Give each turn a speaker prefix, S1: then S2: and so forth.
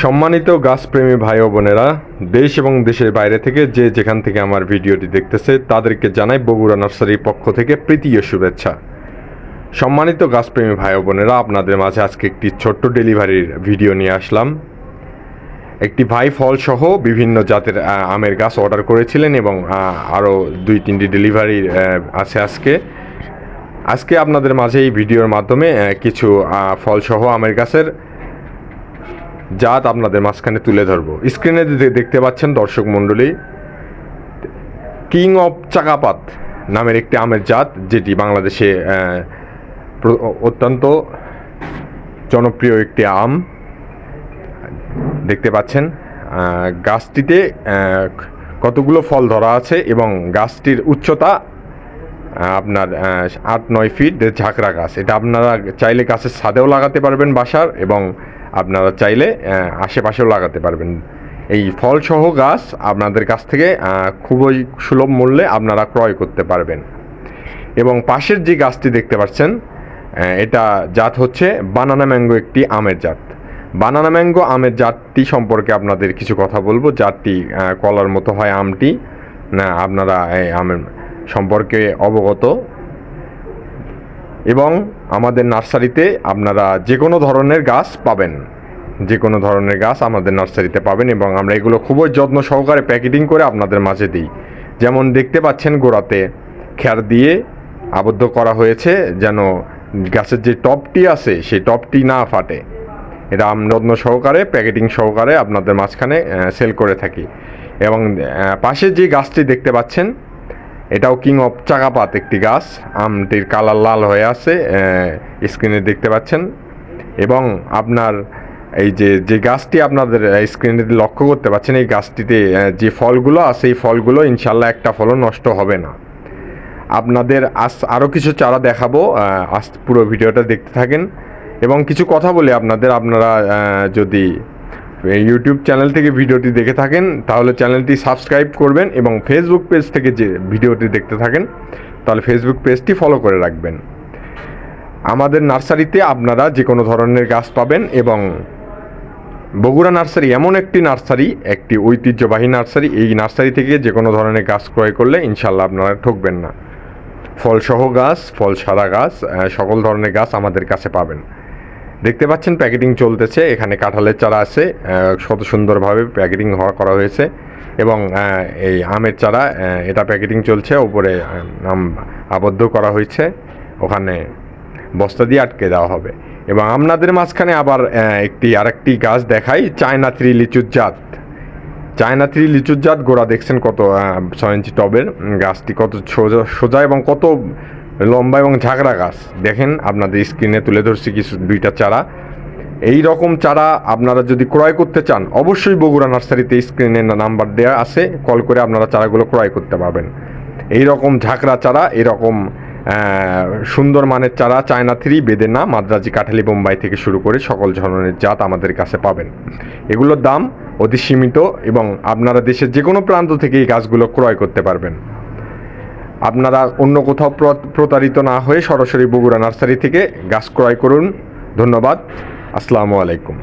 S1: সম্মানিত গাছপ্রেমী ভাই ও বোনেরা, দেশ এবং দেশের বাইরে থেকে যে যেখান থেকে আমার ভিডিওটি দেখতেছে, তাদেরকে জানাই বগুড়া নার্সারির পক্ষ থেকে প্রীতীয় শুভেচ্ছা। সম্মানিত গাছপ্রেমী ভাই ও বোনেরা, আপনাদের মাঝে আজকে একটি ছোট্ট ডেলিভারির ভিডিও নিয়ে আসলাম। একটি ভাই ফল সহ বিভিন্ন জাতের আমের গাছ অর্ডার করেছিলেন এবং আরও দুই তিনটি ডেলিভারি আছে আজকে। আজকে আপনাদের মাঝে এই ভিডিওর মাধ্যমে কিছু ফলসহ আমের গাছের জাত আপনাদের মাঝখানে তুলে ধরবো। স্ক্রিনে দেখতে পাচ্ছেন দর্শক মণ্ডলী কিং অফ চাকাপাত নামের একটি আমের জাত, যেটি বাংলাদেশে অত্যন্ত জনপ্রিয় একটি আম। দেখতে পাচ্ছেন গাছটিতে কতগুলো ফল ধরা আছে এবং গাছটির উচ্চতা আপনার আট নয় ফিট ঝাঁকড়া গাছ। এটা আপনারা চাইলে গাছের ছাদেও লাগাতে পারবেন বাসার এবং আপনারা চাইলে আশেপাশেও লাগাতে পারবেন। এই ফলসহ গাছ আপনাদের কাছ থেকে খুবই সুলভ মূল্যে আপনারা ক্রয় করতে পারবেন। এবং পাশের যে গাছটি দেখতে পাচ্ছেন এটা জাত হচ্ছে বানানা ম্যাঙ্গো একটি আমের জাত। বানানা ম্যাঙ্গো আমের জাতটি সম্পর্কে আপনাদের কিছু কথা বলব। জাতটি কলার মতো হয় আমটি। না, আপনারা এই আমের সম্পর্কে অবগত। এবং আমাদের নার্সারিতে আপনারা যে কোনো ধরনের গাছ পাবেন। যে কোনো ধরনের গাছ আমাদের নার্সারিতে পাবেন এবং আমরা এগুলো খুবই যত্ন সহকারে প্যাকেটিং করে আপনাদের মাঝে দিই। যেমন দেখতে পাচ্ছেন গোড়াতে খ্যার দিয়ে আবদ্ধ করা হয়েছে যেন গাছের যে টপটি আছে সেই টপটি না ফাটে। এটা আমরা যত্ন সহকারে, প্যাকেটিং সহকারে আপনাদের মাঝখানে সেল করে থাকি। এবং পাশে যে গাছটি দেখতে পাচ্ছেন এটাও কিং অফ চাকাপাত একটি গাছ। আমটির কালার লাল হয়ে আছে স্ক্রিনে দেখতে পাচ্ছেন। এবং আপনার এই যে যে গাছটি আপনাদের স্ক্রিনে লক্ষ্য করতে পাচ্ছেন, এই গাছটিতে যে ফলগুলো আছে এই ফলগুলো ইনশাল্লাহ একটা ফলও নষ্ট হবে না। আপনাদের আস আরও কিছু চারা দেখাবো আজ পুরো ভিডিওটা দেখতে থাকেন। এবং কিছু কথা বলি আপনাদের, আপনারা যদি ইউটিউব চ্যানেল থেকে ভিডিওটি দেখে থাকেন, তাহলে চ্যানেলটি সাবস্ক্রাইব করবেন এবং ফেসবুক পেজ থেকে যে ভিডিওটি দেখতে থাকেন, তাহলে ফেসবুক পেজটি ফলো করে রাখবেন। আমাদের নার্সারিতে আপনারা যে কোনো ধরনের গাছ পাবেন এবং বগুড়া নার্সারি এমন একটি নার্সারি একটি ঐতিহ্যবাহী নার্সারি এই নার্সারি থেকে যে কোনো ধরনের গাছ ক্রয় করলে ইনশাল্লাহ আপনারা ঠকবেন না। ফলসহ গাছ ফল সারা গাছ সকল ধরনের গাছ আমাদের কাছে পাবেন। দেখতে পাচ্ছেন, প্যাকেটিং চলতেছে, এখানে কাঁঠালের চারা আছে কত সুন্দরভাবে প্যাকেটিং করা হয়েছে, এবং এই আমের চারা এটা প্যাকেটিং চলছে, ওপরে আম আবদ্ধ করা হয়েছে, ওখানে বস্তা দিয়ে আটকে দেওয়া হবে। এবং আপনাদের মাঝখানে আবার একটি, আরেকটি গাছ দেখাই, চায়না থ্রি লিচুর জাত। চায়না থ্রি লিচুর জাত, গোড়া দেখছেন কত ছয় ইঞ্চি টবের গাছটি কত সোজা সোজা এবং কত লম্বা এবং ঝাঁকড়া গাছ। দেখেন আপনাদের স্ক্রিনে তুলে ধরছি কিছু, দুইটা চারা। এই রকম চারা আপনারা যদি ক্রয় করতে চান, অবশ্যই বগুড়া নার্সারিতে স্ক্রিনে নাম্বার দেওয়া আছে, কল করে আপনারা চারাগুলো ক্রয় করতে পারবেন। এই রকম ঝাঁকড়া চারা এরকম সুন্দর মানের চারা চায়না থ্রি, বেদেনা, মাদ্রাজি, কাঠালি, বোম্বাই থেকে শুরু করে সকল ধরনের জাত আমাদের কাছে পাবেন। এগুলোর দাম অতি সীমিত এবং আপনারা দেশের যে কোনো প্রান্ত থেকে এই গাছগুলো ক্রয় করতে পারবেন। আপনারা অন্য কোথাও প্র- প্রতারিত না হয়ে সরাসরি বগুড়া নার্সারি থেকে গাছ ক্রয় করুন। ধন্যবাদ। আসসালামু আলাইকুম।